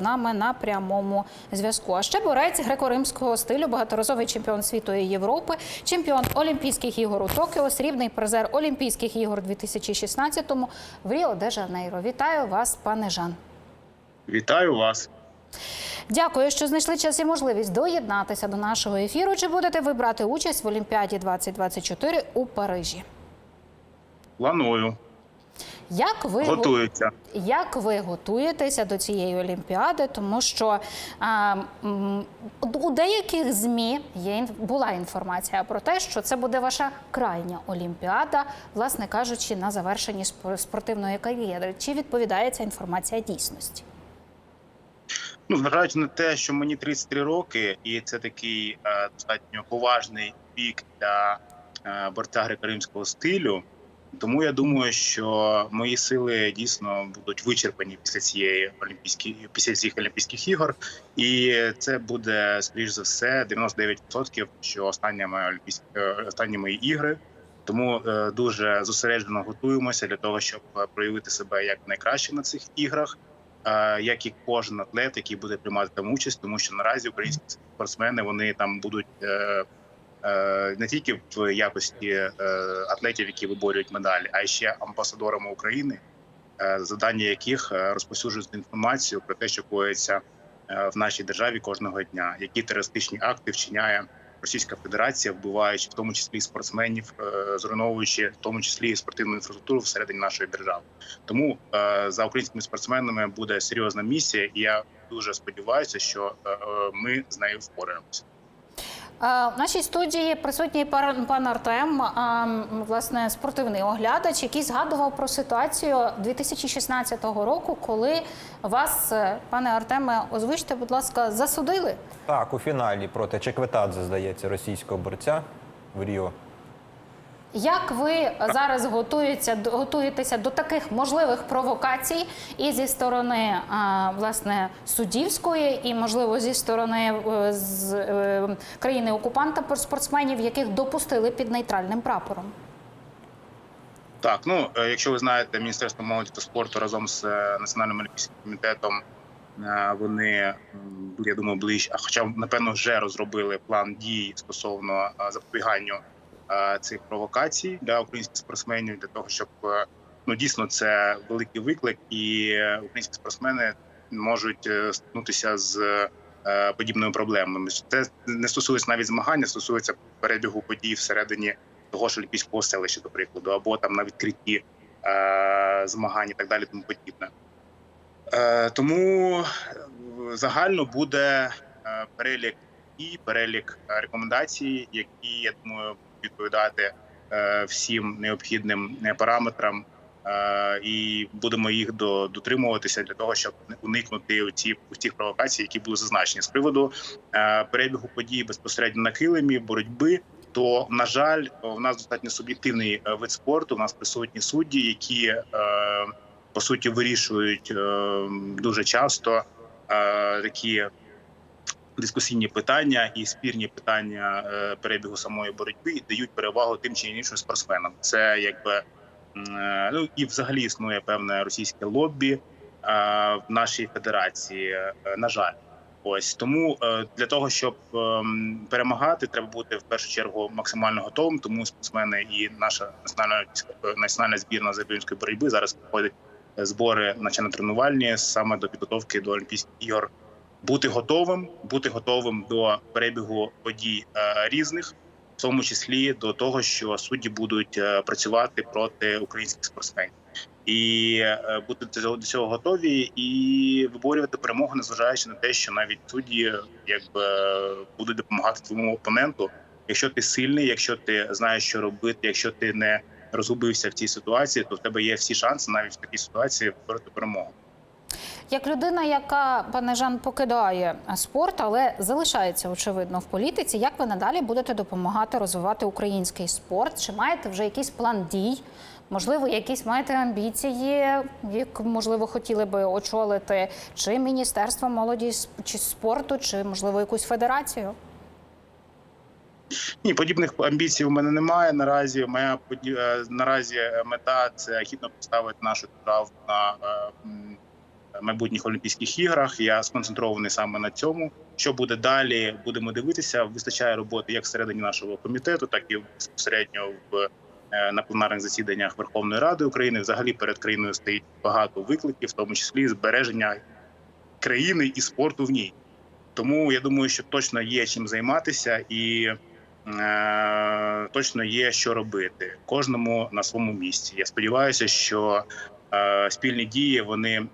з нами на прямому зв'язку. А ще борець греко-римського стилю, багаторазовий чемпіон світу і Європи, чемпіон Олімпійських ігор у Токіо, срібний призер Олімпійських ігор 2016-му в Ріо де Жанейро. Вітаю вас, пане Жан. Вітаю вас. Дякую, що знайшли час і можливість доєднатися до нашого ефіру. Чи будете ви брати участь в Олімпіаді 2024 у Парижі? Планую. Як ви Готуються. Як ви готуєтеся до цієї олімпіади? Тому що а, у деяких змі є була інформація про те, що це буде ваша крайня олімпіада, власне кажучи, на завершенні спор- спортивної кар'єри. Чи відповідає ця інформація дійсності? Ну, зважаючи на те, що мені 33 роки, і це такий е, достатньо поважний вік для е, борця греко-римського стилю. Тому я думаю, що мої сили дійсно будуть вичерпані після цієї олімпійської після цих олімпійських ігор, і це буде скоріш за все 99%, що остання моя олімпійська е, останні мої ігри. Тому е, дуже зосереджено готуємося для того, щоб проявити себе як найкраще на цих іграх. е, як і кожен атлет, який буде приймати там участь, тому що наразі українські спортсмени вони там будуть не тільки в якості е, атлетів, які виборюють медалі, а ще амбасадорами України, е, завдання яких е, розповсюджують інформацію про те, що коїться е, в нашій державі кожного дня, які терористичні акти вчиняє Російська Федерація, вбиваючи в тому числі спортсменів, е, зруйновуючи в тому числі спортивну інфраструктуру всередині нашої держави. Тому е, за українськими спортсменами буде серйозна місія, і я дуже сподіваюся, що е, е, ми з нею впораємося. В нашій студії присутній пан Артем, власне, спортивний оглядач, який згадував про ситуацію 2016 року, коли вас, е, пане Артеме, озвучте, будь ласка, засудили. Так, у фіналі проти Чекветадзе, здається, російського борця в Ріо. Як ви зараз готуєтеся, готуєтеся до таких можливих провокацій і зі сторони власне суддівської, і можливо зі сторони е, з е, країни окупанта спортсменів, яких допустили під нейтральним прапором? Так, ну е, якщо ви знаєте, Міністерство молоді та спорту разом з Національним олімпійським комітетом вони я думаю, ближче, а хоча напевно вже розробили план дій стосовно запобіганню цих провокацій для українських спортсменів, для того, щоб е, ну дійсно це великий виклик, і е, українські спортсмени можуть е, стикнутися з е, подібними проблемами. Це не стосується навіть змагання, стосується перебігу подій всередині того ж олімпійського селища, до прикладу, або там на відкритті е, змагань і так далі, тому подібне. Е, тому е, загально буде е, перелік і перелік е, рекомендацій, які я думаю відповідати е, всім необхідним е, параметрам, е, і будемо їх до, дотримуватися для того, щоб уникнути ці тих провокацій, які були зазначені з приводу перебігу подій безпосередньо на килимі, боротьби то на жаль, в нас достатньо суб'єктивний вид спорту. У нас присутні судді, які по суті вирішують дуже часто такі дискусійні питання і спірні питання е, перебігу самої боротьби дають перевагу тим чи іншим спортсменам. Це якби е, ну і взагалі існує певне російське лобі е, в нашій федерації. На жаль. Ось тому для того, щоб ем, перемагати, треба бути в першу чергу максимально готовим. Тому спортсмени і наша національна національна збірна з олімпійської боротьби зараз проходять е, збори навчально-тренувальні саме до підготовки до Олімпійських ігор. Бути готовим, бути готовим до перебігу подій е, різних, в тому числі до того, що судді будуть е, працювати проти українських спортсменів і е, бути до цього готові і виборювати перемогу, незважаючи на те, що навіть судді якби будуть допомагати твоєму опоненту. Якщо ти сильний, якщо ти знаєш, що робити, якщо ти не розгубився в цій ситуації, то в тебе є всі шанси навіть в такій ситуації виборити перемогу. Як людина, яка пане Жан покидає спорт, але залишається очевидно в політиці, як ви надалі будете допомагати розвивати український спорт? Чи маєте вже якийсь план дій? Можливо, якісь маєте амбіції, як можливо хотіли би очолити чи міністерство молоді чи спорту, чи можливо якусь федерацію? Ні, подібних амбіцій у мене немає. Наразі моя е, наразі мета це гідно поставити нашу державу на е, е, майбутніх Олімпійських іграх. Я сконцентрований саме на цьому. Що буде далі, будемо дивитися. Вистачає роботи як всередині нашого комітету, так і безпосередньо в е, на пленарних засіданнях Верховної Ради України. Взагалі перед країною стоїть багато викликів, в тому числі збереження країни і спорту в ній. Тому я думаю, що точно є чим займатися і е, точно є що робити кожному на своєму місці. Я сподіваюся, що спільні дії вони е,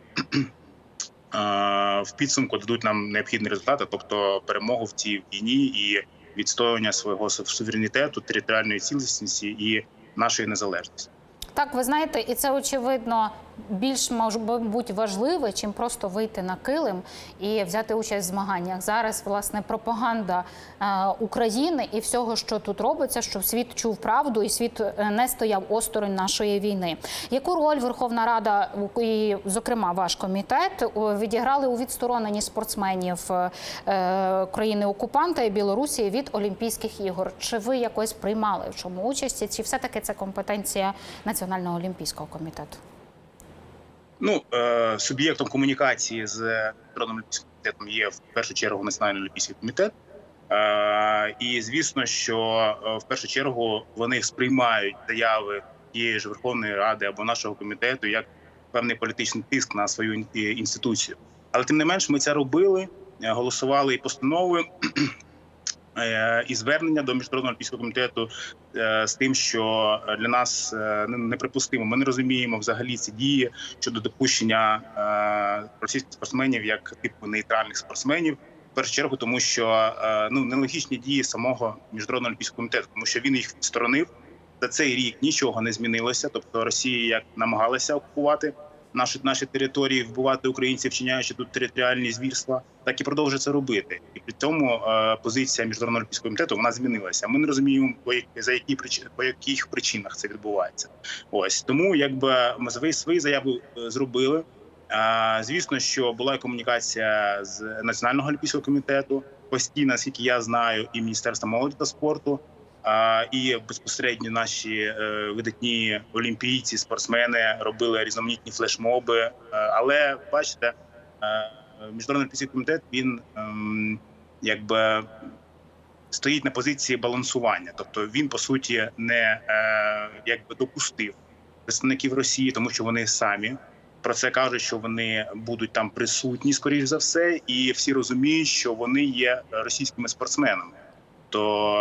в підсумку дадуть нам необхідні результати, тобто перемогу в цій війні і відстоювання свого суверенітету, територіальної цілісності і нашої незалежності. Так, ви знаєте, і це очевидно більш мабуть важливе, чим просто вийти на килим і взяти участь в змаганнях. Зараз власне пропаганда е, України і всього, що тут робиться, щоб світ чув правду і світ е, не стояв осторонь нашої війни. Яку роль Верховна Рада і, зокрема, ваш комітет відіграли у відстороненні спортсменів е, країни окупанта і Білорусі від Олімпійських ігор? Чи ви якось приймали в чому участі? Чи все таки це компетенція Національного олімпійського комітету? Ну е, суб'єктом комунікації з Міжнародним олімпійським комітетом є в першу чергу Національний олімпійський комітет. Е, і звісно, що е, в першу чергу вони сприймають заяви тієї ж Верховної Ради або нашого комітету як певний політичний тиск на свою інституцію. Але тим не менш, ми це робили, голосували і постанови. Е, І звернення до міжнародного олімпійського комітету е, з тим, що для нас е, не- неприпустимо. Ми не розуміємо взагалі ці дії щодо допущення російських спортсменів як типу нейтральних спортсменів. В першу чергу, тому що ну нелогічні дії самого міжнародного олімпійського комітету, тому що він їх відсторонив. За цей рік нічого не змінилося. Тобто Росія як намагалася окупувати наші наші території, вбивати українців, вчиняючи тут територіальні звірства, так і продовжує це робити. І при цьому е, позиція міжнародного олімпійського комітету вона змінилася. Ми не розуміємо, за які по яких причинах це відбувається. Ось тому, якби ми свої свої заяви е, зробили. А, звісно, що була комунікація з національного олімпійського комітету постійно, наскільки я знаю, і міністерства молоді та спорту. І безпосередньо наші е, видатні олімпійці, спортсмени робили різноманітні флешмоби. Е, але бачите, е, міжнародний олімпійський комітет він ем, якби стоїть на позиції балансування, тобто він по суті не якби допустив представників Росії, тому що вони самі про це кажуть, що вони будуть там присутні, скоріш за все, і всі розуміють, що вони є російськими спортсменами. То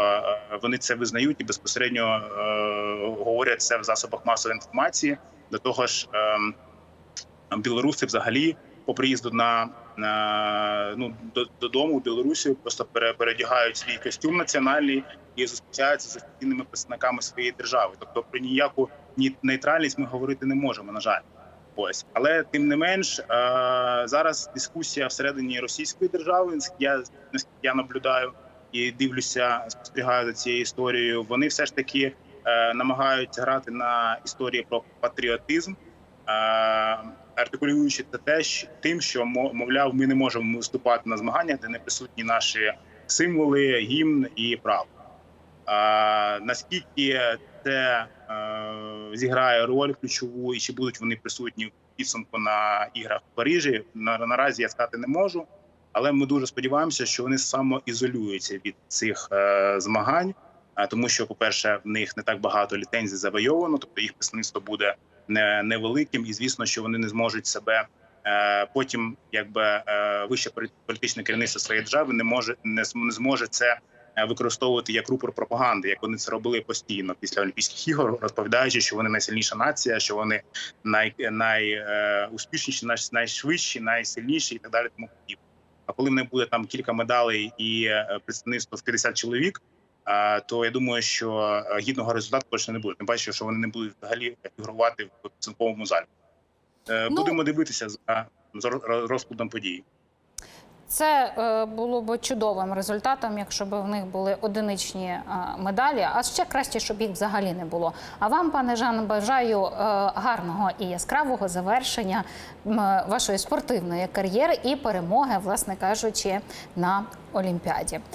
е, вони це визнають і безпосередньо е, говорять це в засобах масової інформації. До того ж, е, білоруси взагалі по приїзду на, ну додому в Білорусі просто пере, передягають свій костюм національний і зустрічаються з офіційними представниками своєї держави. Тобто про ніяку ні нейтральність ми говорити не можемо. На жаль, ось але тим не менш зараз дискусія всередині російської держави. Я наскільки я наблюдаю і дивлюся, спостерігаю за цією історією. Вони все ж таки е, намагаються грати на історії про патріотизм, е, артикулюючи це теж тим, що мо- мовляв, ми не можемо виступати на змаганнях, де не присутні наші символи, гімн і прапор. А, наскільки це е, зіграє роль ключову, і чи будуть вони присутні в підсумку на іграх в Парижі? На, наразі я сказати не можу, але ми дуже сподіваємося, що вони самоізолюються від цих е, змагань, а, тому що, по-перше, в них не так багато ліцензій завойовано, тобто їх представництво буде не, невеликим, і звісно, що вони не зможуть себе. е, Потім, якби е, вище політичне керівництво своєї держави не може не не зможе це е, використовувати як рупор пропаганди, як вони це робили постійно після Олімпійських ігор, розповідаючи, що вони найсильніша нація, що вони най, найуспішніші, най, найшвидші, найсильніші і так далі. Тому подібне. А коли в них буде там кілька медалей і е, представництво в 50 чоловік, то я думаю, що е, гідного результату точно не буде. Тим паче, що вони не будуть взагалі фігурувати в цинковому залі. Е, Ну- Будемо дивитися за, за розкладом подій. Це е, було б чудовим результатом, якщо б в них були одиничні е, медалі, а ще краще, щоб їх взагалі не було. А вам, пане Жан, бажаю е, гарного і яскравого завершення вашої спортивної кар'єри і перемоги, власне кажучи, на Олімпіаді.